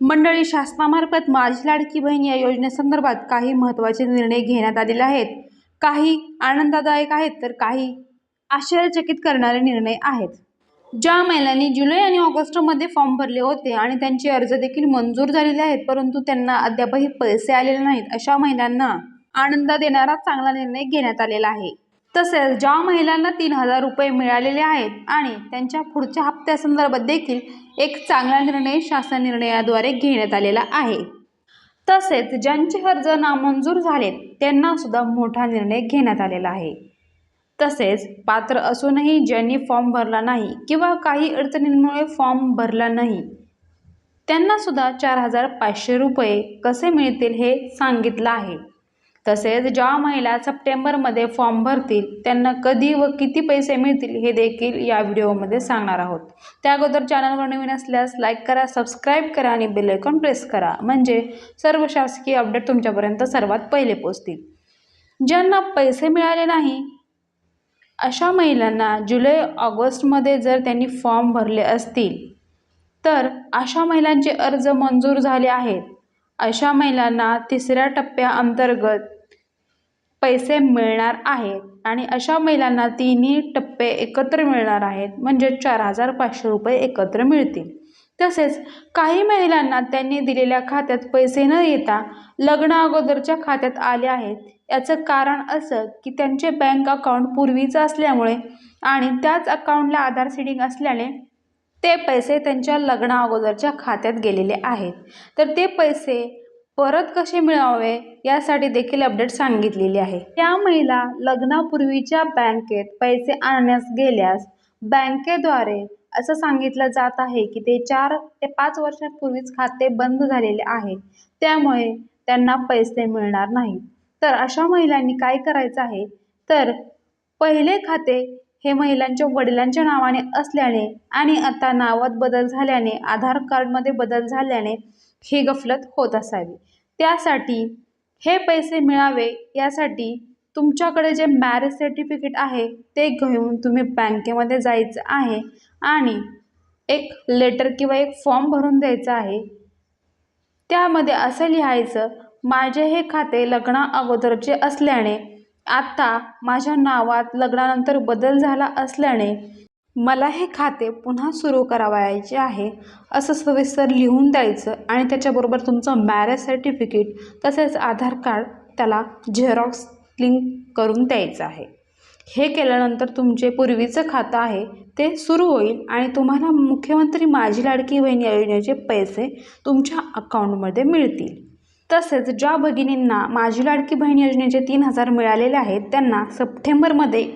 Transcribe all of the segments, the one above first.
मंडळी शासनामार्फत माझी लाडकी बहीण या योजनेसंदर्भात काही महत्त्वाचे निर्णय घेण्यात आलेले आहेत. काही आनंददायक आहेत तर काही आश्चर्यचकित करणारे निर्णय आहेत. ज्या महिलांनी जुलै आणि ऑगस्टमध्ये फॉर्म भरले होते आणि त्यांचे अर्ज देखील मंजूर झालेले आहेत परंतु त्यांना अद्यापही पैसे आलेले नाहीत अशा महिलांना आनंद देणारा चांगला निर्णय घेण्यात आलेला आहे. तसेच ज्या महिलांना तीन हजार रुपये मिळालेले आहेत आणि त्यांच्या पुढच्या हप्त्यासंदर्भात देखील एक चांगला निर्णय शासन निर्णयाद्वारे घेण्यात आलेला आहे. तसेच ज्यांचे अर्ज नामंजूर झालेत त्यांना सुद्धा मोठा निर्णय घेण्यात आलेला आहे. तसेच पात्र असूनही ज्यांनी फॉर्म भरला नाही किंवा काही अडचणींमुळे फॉर्म भरला नाही त्यांना सुद्धा चार हजार पाचशे रुपये कसे मिळतील हे सांगितलं आहे. तसेच ज्या महिला सप्टेंबरमध्ये फॉर्म भरतील त्यांना कधी व किती पैसे मिळतील हे देखील या व्हिडिओमध्ये सांगणार आहोत. त्या अगोदर चॅनलवर नवीन असल्यास लाईक करा सबस्क्राईब करा आणि बेलायकॉन प्रेस करा. म्हणजे सर्व शासकीय अपडेट तुमच्यापर्यंत सर्वात पहिले पोचतील ज्यांना पैसे मिळाले नाही अशा महिलांना जुलै ऑगस्टमध्ये जर त्यांनी फॉर्म भरले असतील तर अशा महिलांचे अर्ज मंजूर झाले आहेत. अशा महिलांना तिसऱ्या टप्प्याअंतर्गत पैसे मिळणार आहेत. आणि अशा महिलांना तिन्ही टप्पे एकत्र मिळणार आहेत. म्हणजे चार हजार पाचशे रुपये एकत्र मिळतील. तसेच काही महिलांना त्यांनी दिलेल्या खात्यात पैसे न येता लग्न अगोदरच्या खात्यात आले आहेत. याचं कारण असं की त्यांचे बँक अकाउंट पूर्वीचं असल्यामुळे आणि त्याच अकाउंटला आधार सीडिंग असल्याने ते पैसे त्यांच्या लग्न अगोदरच्या खात्यात गेलेले आहेत. तर ते पैसे परत कसे मिळवावे यासाठी देखील अपडेट सांगितलेली आहे. त्या महिला लग्नापूर्वीच्या बँकेत पैसे आणण्यास गेल्यास बँकेद्वारे असं सांगितलं जात आहे की ते चार ते पाच वर्षांपूर्वीच खाते बंद झालेले आहे. त्यामुळे त्यांना पैसे मिळणार नाहीत. तर अशा महिलांनी काय करायचं आहे? तर पहिले खाते हे महिलांच्या वडिलांच्या नावाने असल्याने आणि आता नावात बदल झाल्याने आधार कार्डमध्ये बदल झाल्याने ही गफलत होत असावी. त्यासाठी हे पैसे मिळावे यासाठी तुमच्याकडे जे मॅरेज सर्टिफिकेट आहे ते घेऊन तुम्ही बँकेमध्ये जायचं आहे आणि एक लेटर किंवा एक फॉर्म भरून द्यायचा आहे. त्यामध्ये असं लिहायचं माझे हे खाते लग्ना अगोदरचे असल्याने आत्ता माझ्या नावात लग्नानंतर बदल झाला असल्याने मला हे खाते पुन्हा सुरू करावयाचे आहे असं सविस्तर लिहून द्यायचं आणि त्याच्याबरोबर तुमचं मॅरेज सर्टिफिकेट तसेच आधार कार्ड त्याला झेरॉक्स लिंक करून द्यायचं आहे. हे केल्यानंतर तुमचे पूर्वीचं खातं आहे ते सुरू होईल आणि तुम्हाला मुख्यमंत्री माझी लाडकी बहीण या योजनेचे पैसे तुमच्या अकाउंटमध्ये मिळतील. तसेच ज्या भगिनींना माझी लाडकी बहीण योजनेचे तीन हजार मिळालेले आहेत त्यांना सप्टेंबरमध्ये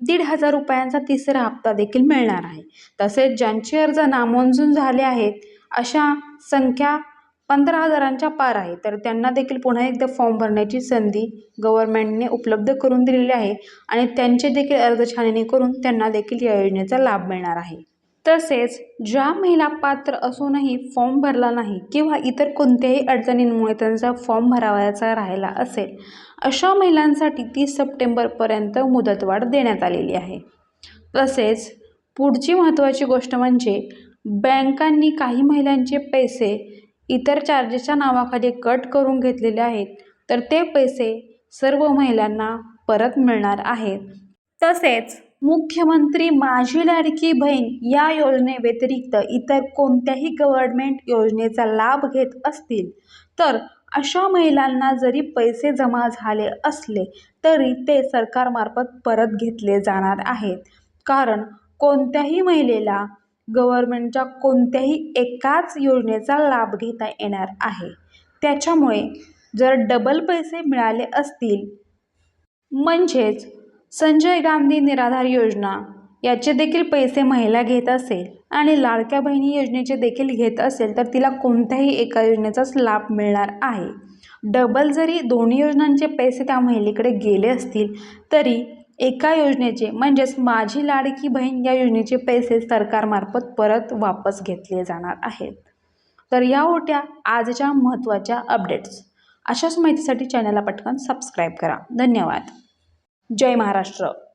दीड हजार रुपयांचा तिसरा हप्ता देखील मिळणार आहे. तसेच ज्यांचे अर्ज नामंजूर झाले आहेत अशा संख्या पंधरा हजारांच्या पार आहे. तर त्यांना देखील पुन्हा एकदा फॉर्म भरण्याची संधी गव्हर्नमेंटने उपलब्ध करून दिलेली आहे आणि त्यांचे देखील अर्ज छाननी करून त्यांना देखील या योजनेचा लाभ मिळणार आहे. तसेच ज्या महिला पात्र असूनही फॉर्म भरला नाही किंवा इतर कोणत्याही अडचणींमुळे त्यांचा फॉर्म भरावयाचा राहिला असेल अशा महिलांसाठी तीस सप्टेंबरपर्यंत मुदतवाढ देण्यात आलेली आहे. तसेच पुढची महत्त्वाची गोष्ट म्हणजे बँकांनी काही महिलांचे पैसे इतर चार्जेसच्या नावाखाली कट करून घेतलेले आहेत तर ते पैसे सर्व महिलांना परत मिळणार आहेत. तसेच मुख्यमंत्री माझी लाडकी बहीण या योजनेव्यतिरिक्त इतर कोणत्याही गव्हर्नमेंट योजनेचा लाभ घेत असतील तर अशा महिलांना जरी पैसे जमा झाले असले तरी ते सरकारमार्फत परत घेतले जाणार आहेत. कारण कोणत्याही महिलेला गव्हर्नमेंटच्या कोणत्याही एकाच योजनेचा लाभ घेता येणार आहे. त्याच्यामुळे जर डबल पैसे मिळाले असतील म्हणजेच संजय गांधी निराधार योजना याचे देखील पैसे महिला घेत असेल आणि लाडक्या बहिणी योजनेचे देखील घेत असेल तर तिला कोणत्याही एका योजनेचाच लाभ मिळणार आहे. डबल जरी दोन्ही योजनांचे पैसे त्या महिलेकडे गेले असतील तरी एका योजनेचे म्हणजेच माझी लाडकी बहीण या योजनेचे पैसे सरकारमार्फत परत वापस घेतले जाणार आहेत. तर या होत्या आजच्या महत्त्वाच्या अपडेट्स अशाच माहितीसाठी चॅनलला पटकन सबस्क्राईब करा. धन्यवाद. जय महाराष्ट्र.